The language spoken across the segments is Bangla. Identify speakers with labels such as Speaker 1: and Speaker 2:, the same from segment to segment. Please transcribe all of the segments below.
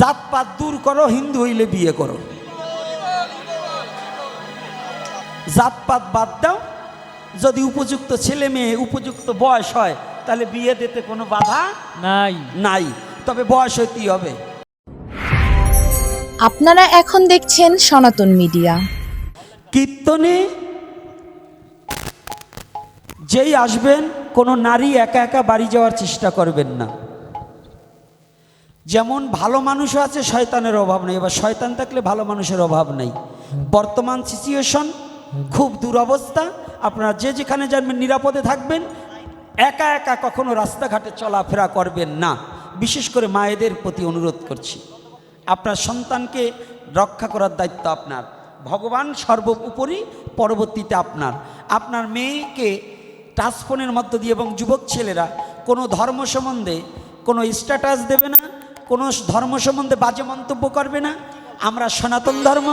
Speaker 1: জাতপাত দূর করো হিন্দু হইলে বিয়ে করো। জাতপাত বাদ দাও। যদি উপযুক্ত ছেলে মেয়ে উপযুক্ত বয়স হয় তাহলে বিয়ে দিতে কোনো বাধা
Speaker 2: নাই।
Speaker 1: নাই। তবে বয়স হইতেই হবে।
Speaker 3: আপনারা এখন দেখছেন সনাতন মিডিয়া।
Speaker 1: কীর্তনে যেই আসবেন কোনো নারী একা একা বাড়ি যাওয়ার চেষ্টা করবেন না। যেমন ভালো মানুষও আছে শয়তানের অভাব নেই। এবার শয়তান থাকলে ভালো মানুষের অভাব নেই। বর্তমান সিচুয়েশন খুব দুরবস্থা। আপনারা যে যেখানে যাবেন, নিরাপদে থাকবেন। একা একা কখনো রাস্তাঘাটে চলাফেরা করবেন না। বিশেষ করে মায়েদের প্রতি অনুরোধ করছি। আপনার সন্তানকে রক্ষা করার দায়িত্ব আপনার। ভগবান সর্বোপরি পরবর্তীতে আপনার। আপনার মেয়েকে টাচফোনের মধ্য দিয়ে এবং যুবক ছেলেরা কোনো ধর্ম সম্বন্ধে কোনো স্ট্যাটাস দেবে না। কোনো ধর্ম সম্বন্ধে বাজে মন্তব্য করবে না। আমরা সনাতন ধর্ম,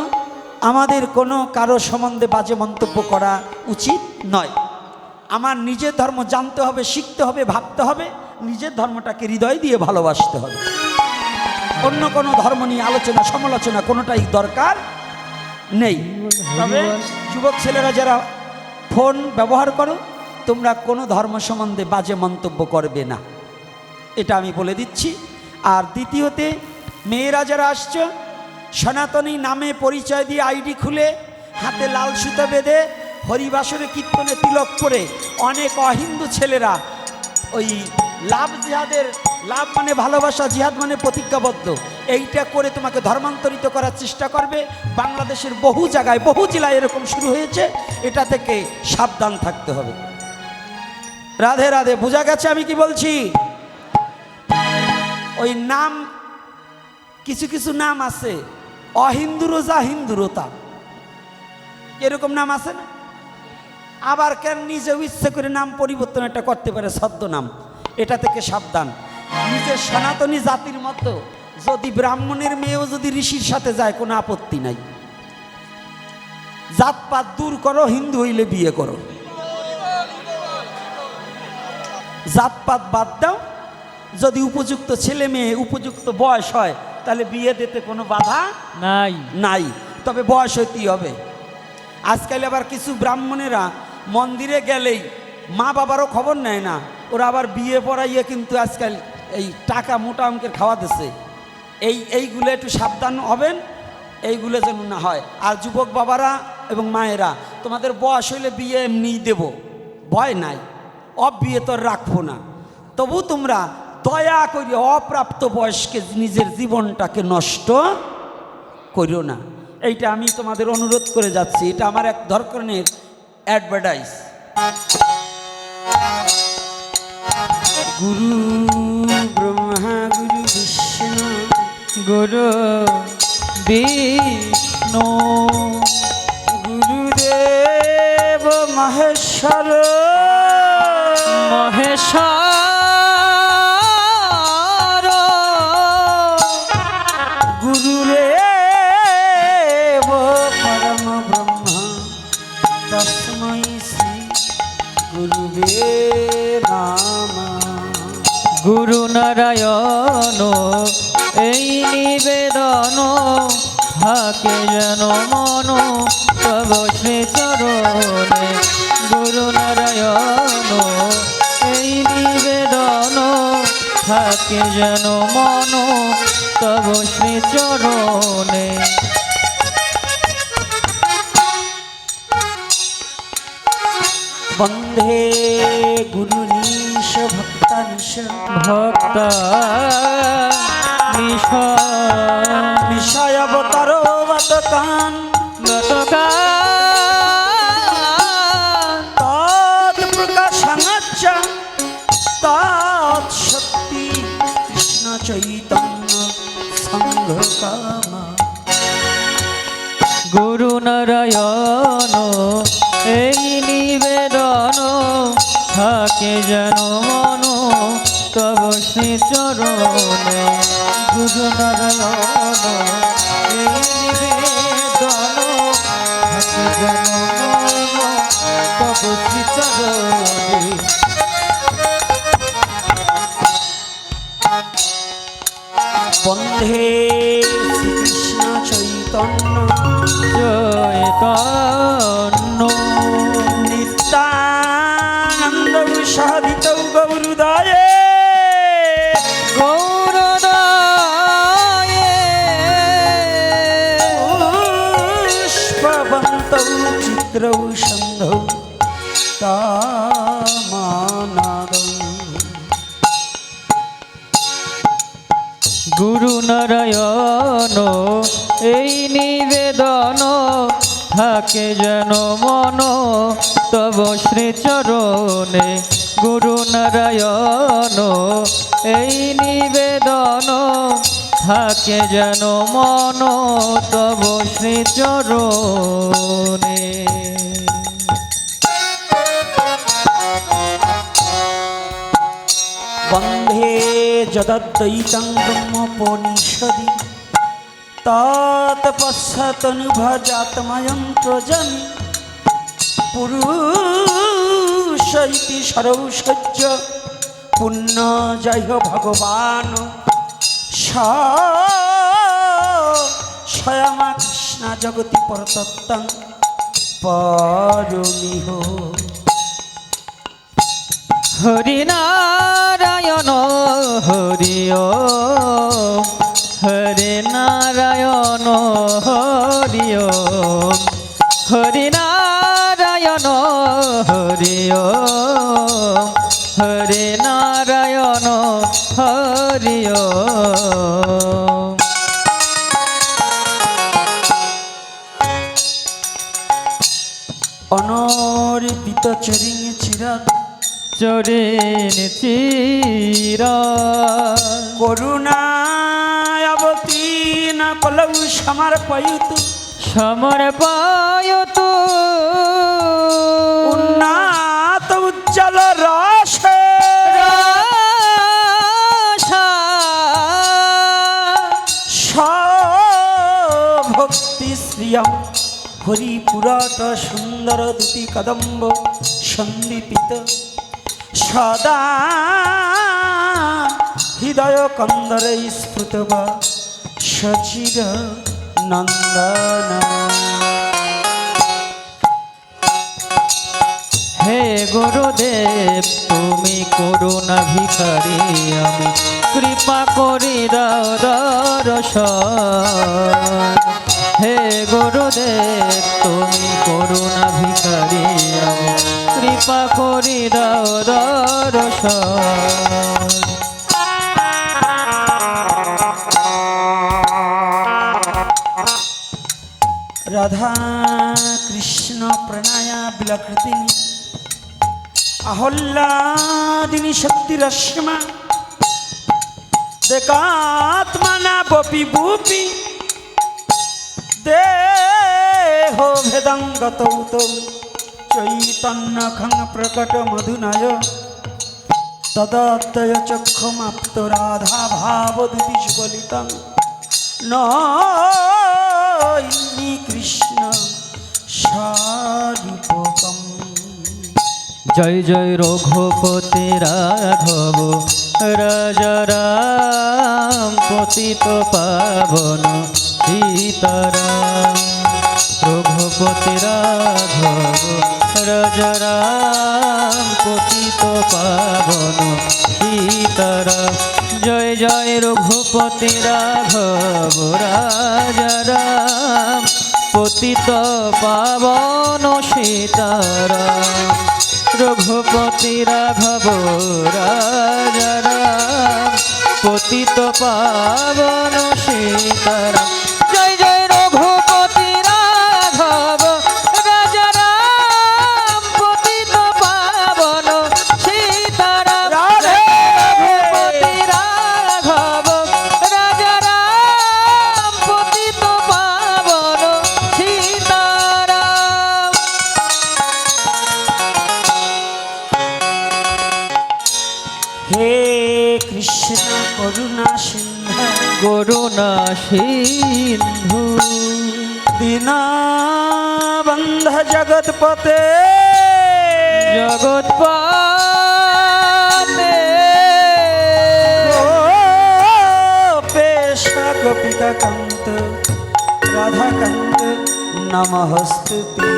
Speaker 1: আমাদের কোনো কারও সম্বন্ধে বাজে মন্তব্য করা উচিত নয়। আমার নিজের ধর্ম জানতে হবে, শিখতে হবে, ভাবতে হবে, নিজের ধর্মটাকে হৃদয় দিয়ে ভালোবাসতে হবে। অন্য কোনো ধর্ম নিয়ে আলোচনা, সমালোচনা কোনোটাই দরকার নেই। তবে যুবক ছেলেরা যারা ফোন ব্যবহার করো, তোমরা কোনো ধর্ম সম্বন্ধে বাজে মন্তব্য করবে না। এটা আমি বলে দিচ্ছি। আর দ্বিতীয়তে, মেয়েরা যারা আসছো, সনাতনী নামে পরিচয় দিয়ে আইডি খুলে হাতে লাল সুতো বেঁধে হরিবাসরে কীর্তনে তিলক করে অনেক অহিন্দু ছেলেরা ওই লাভ জিহাদের, লাভ মানে ভালোবাসা, জিহাদ মানে প্রতিজ্ঞাবদ্ধ। এইটা করে তোমাকে ধর্মান্তরিত করার চেষ্টা করবে। বাংলাদেশের বহু জায়গায়, বহু জেলায় এরকম শুরু হয়েছে। এটা থেকে সাবধান থাকতে হবে। রাধে রাধে, বোঝা গেছে আমি কি বলছি? ওই নাম, কিছু কিছু নাম আছে অহিন্দুরোজা হিন্দুরতা এরকম নাম আছে না? আবার কেন নিজেও ইচ্ছে করে নাম পরিবর্তন এটা করতে পারে ছদ্ম নাম। এটা থেকে সাবধান। নিজের সনাতনী জাতির মতো, যদি ব্রাহ্মণের মেয়েও যদি ঋষির সাথে যায়, কোনো আপত্তি নাই। জাতপাত দূর করো, হিন্দু হইলে বিয়ে করো। জাতপাত বাদ দাও। যদি উপযুক্ত ছেলে মেয়ে উপযুক্ত বয়স হয় তাহলে বিয়ে দিতে কোনো বাধা
Speaker 2: নাই।
Speaker 1: নাই। তবে বয়স হইতেই হবে। আজকাল আবার কিছু ব্রাহ্মণেরা মন্দিরে গেলেই মা বাবারও খবর নেয় না। ওরা আবার বিয়ে পড়াইয়ে কিন্তু আজকাল এই টাকা মোটা অঙ্কের খাওয়া দিচ্ছে এই এইগুলো একটু সাবধান হবেন এইগুলো যেন না হয়। আর যুবক বাবারা এবং মায়েরা তোমাদের বয়স হইলে বিয়ে এমনিই দেব। ভয় নাই। অব বিয়ে তো রাখব না। তবু তোমরা দয়া করে অপ্রাপ্ত বয়সকে নিজের জীবনটাকে নষ্ট করিও না। এইটা আমি তোমাদের অনুরোধ করে যাচ্ছি। এটা আমার এক ধরনের অ্যাডভার্টাইজ গুরু, ব্রহ্মা, গুরু বিষ্ণু
Speaker 2: গুরু বিষ্ণু,
Speaker 1: গুরুদেব, মহেশ্বর
Speaker 2: এই নিবেদন থাকে যেন মন। তব শ্রী চরণে গুরু নারায়ণ, এই নিবেদন থাকে যেন মন। তব শ্রী চরণে
Speaker 1: বন্ধে গুরু নিশ ভক্তানিশ
Speaker 2: ভক্ত
Speaker 1: বিষয় অবতার কৃষ্ণ চৈতন্য সংঘ কামা।
Speaker 2: গুরু নারায়ণ থাকে যেন মন তব শ্রী চরণে
Speaker 1: বন্ধে শ্রীকৃষ্ণ চৈতন্য।
Speaker 2: চৈতন্য
Speaker 1: নিত্যানন্দ সাধিত গৌরুদয়ে।
Speaker 2: গৌরদায়ে।
Speaker 1: পুষ্পবন্ত চিত্রৌ সন্ধৌ তামানাদৌ।
Speaker 2: গুরু নারায়ণ এই নিবেদন থাকে যেন মন তব শ্রীচরণে গুরু নারায়ণ, এই নিবেদন থাকে যেন মন তব শ্রীচরণে
Speaker 1: বন্ধে যদদ্বৈতং ব্রহ্মোপনিষদি তৎপশ্চাতনুভজাত্ময়ন্ত্রজনি পুরুষ ইতি সরৌষজ্য পুণ্য জয় ভগবান। স্বয়মা কৃষ্ণ জগতি পরতত্ত্বং পরমিহ।
Speaker 2: হরি নারায়ণ
Speaker 1: অনর্পিত চরিং চিরাত।
Speaker 2: চরেন চিরা
Speaker 1: করুণাবতীন কলৌ সমর্পয়তু।
Speaker 2: সমর পায়তু
Speaker 1: উন্নাত উজ্জ্বল রসে। ভক্তি শ্রিয়ম হরিপুরাট সুন্দর। দুতি কদম্ব সন্দীপিত সদা হৃদয় কন্দরে স্ফুত বা সচির নন্দন
Speaker 2: হে গুরুদেব তুমি করুণা ভিখারি আমি। কৃপা করি দর্শন। হে গুরুদেব, তুমি করুণা ভিখারি আমি। কৃপা করি দাও দর্শন।
Speaker 1: রাধা কৃষ্ণ প্রণয়া বিলকৃতিনি আহল্লাদিনী শক্তিরশ্মা দেকাত্মনা বপি বুপি। দেহ ভেদঙ্গত চৈতন্য খং প্রকট মধুনয়। তদত্তয় চক্ষুমাপ্ত রাধা ভাবদুতি সুবলিতং নইনি কৃষ্ণ স্বরূপকম
Speaker 2: জয় জয় রঘুপতি রাঘব, রাজা রাম পতিত পাবন। সীতারাম রঘুপতি রাঘব রাজা রাম পতিত পাবন সীতারাম জয় জয় রঘুপতি রাঘব রাজা রাম পতিত পাবন সীতারাম রঘুপতি রাঘব রাজা রাম পতিত পাবন সীতারাম
Speaker 1: করুণা সিন্ধু
Speaker 2: করুণা সিন্ধু
Speaker 1: দীনবন্ধ জগৎপতে
Speaker 2: জগৎপতে
Speaker 1: পেশা গোপিকাকান্ত রাধাকান্ত নমস্তুতি।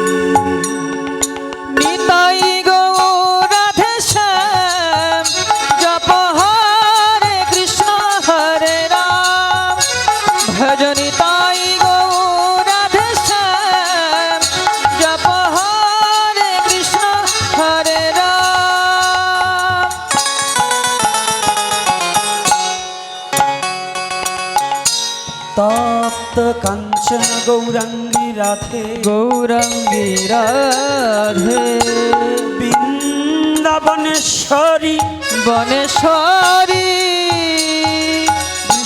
Speaker 1: গৌরাঙ্গী রাতে
Speaker 2: গৌরাঙ্গী রাধে।
Speaker 1: বৃন্দাবনেশ্বরী।
Speaker 2: বনেশ্বরী।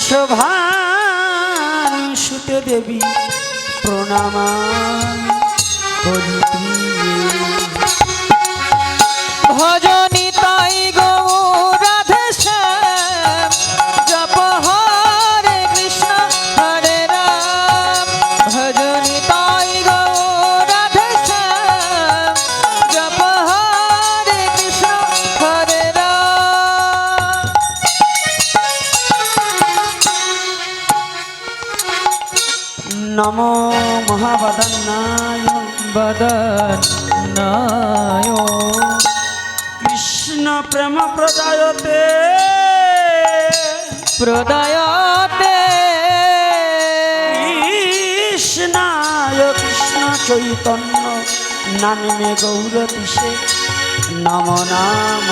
Speaker 1: শোভানুষুতে দেবী প্রণামা করি
Speaker 2: ভজনী তাই গো
Speaker 1: নমো মহাবদন্নায়
Speaker 2: বদন্নায়
Speaker 1: কৃষ্ণ প্রেম প্রদায়তে
Speaker 2: প্রদায়তে
Speaker 1: কৃষ্ণায় কৃষ্ণ চৈতন্য নামে গৌরতিষে নম নাম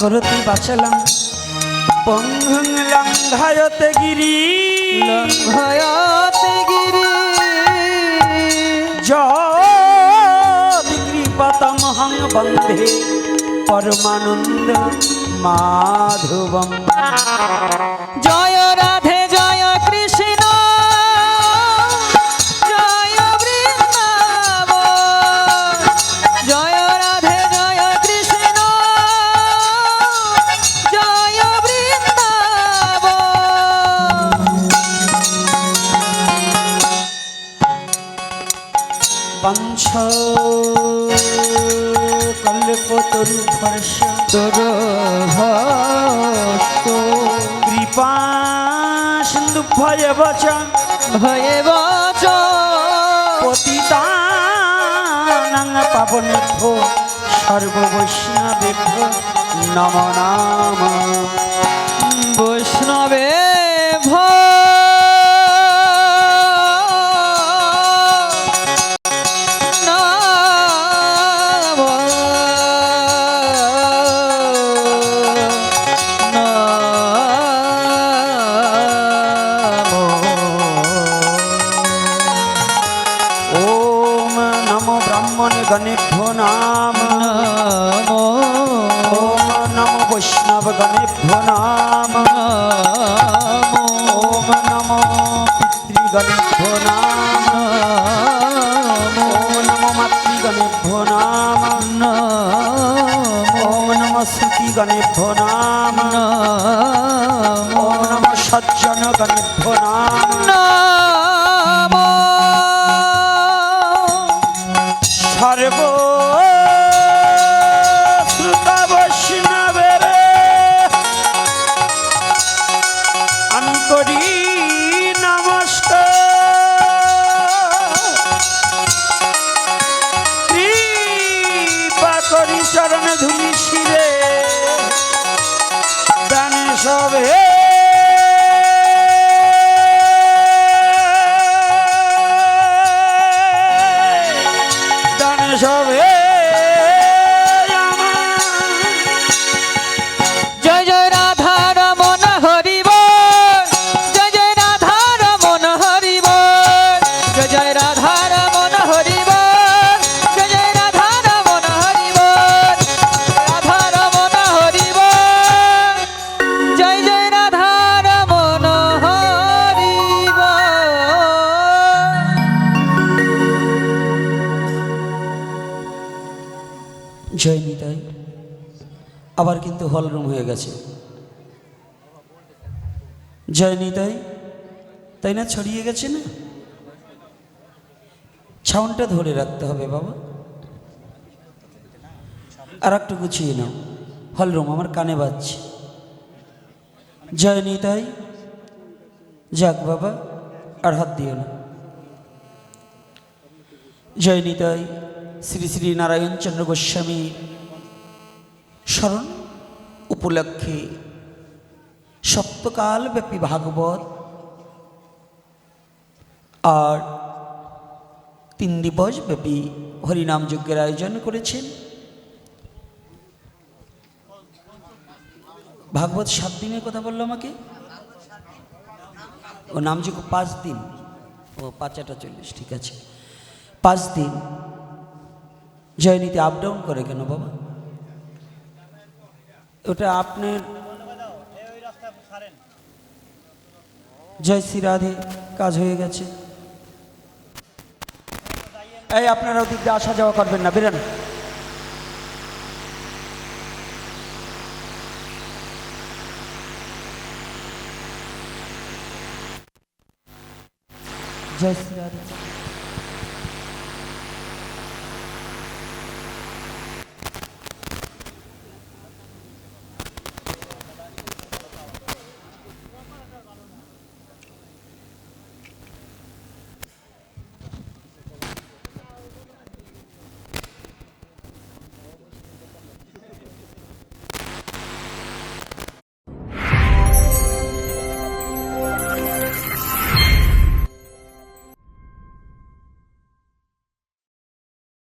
Speaker 1: করতে বাঁচলাম। পঙ্গং লঙ্ঘয়তে গিরি।
Speaker 2: লঙ্ঘয়তে গিরি।
Speaker 1: যৃপতমহং বন্ধে পরমানন্দ মাধবম।
Speaker 2: জয়
Speaker 1: তোর ভরসা।
Speaker 2: তোর
Speaker 1: কৃপা সিন্ধু ভয়ে বচা
Speaker 2: ভয়ে বচা
Speaker 1: পতিতা নাঙ্গা
Speaker 2: পাবনে ভো সর্ববৈষ্ণবে নম
Speaker 1: নাম। বৈষ্ণবে গণেভ্য নাম নম সজ্জন গণেভ্য নাম সবে। জয় নিতাই আবার কিন্তু হলরুম হয়ে গেছে। জয় নিতাই তাই না? ছড়িয়ে গেছে না? ছাউনটা ধরে রাখতে হবে বাবা। আর একটু গুছিয়ে নাও। হলরুম আমার কানে বাজছে। জয় নিতাই যাক বাবা, আর হাত দিও না। জয় নিতাই। শ্রী শ্রী নারায়ণচন্দ্র গোস্বামী। স্মরণ উপলক্ষে সপ্তকাল ব্যাপী ভাগবত। আর তিন দিবস ব্যাপী হরিনাম যজ্ঞের আয়োজন করেছেন। ভাগবত সাত দিনের কথা বলল আমাকে? ও নামযোগ্য পাঁচ দিন। ও পাঁচ আটা চল্লিশ ঠিক আছে। পাঁচ দিন। জয়নীতি আপ ডাউন করে কেন বাবা? ওটা আপনার জয় শ্রী রাধে, কাজ হয়ে গেছে। এই আপনারা ওদিক দিয়ে আসা যাওয়া করবেন না, বেরান। জয় শ্রী রাধে।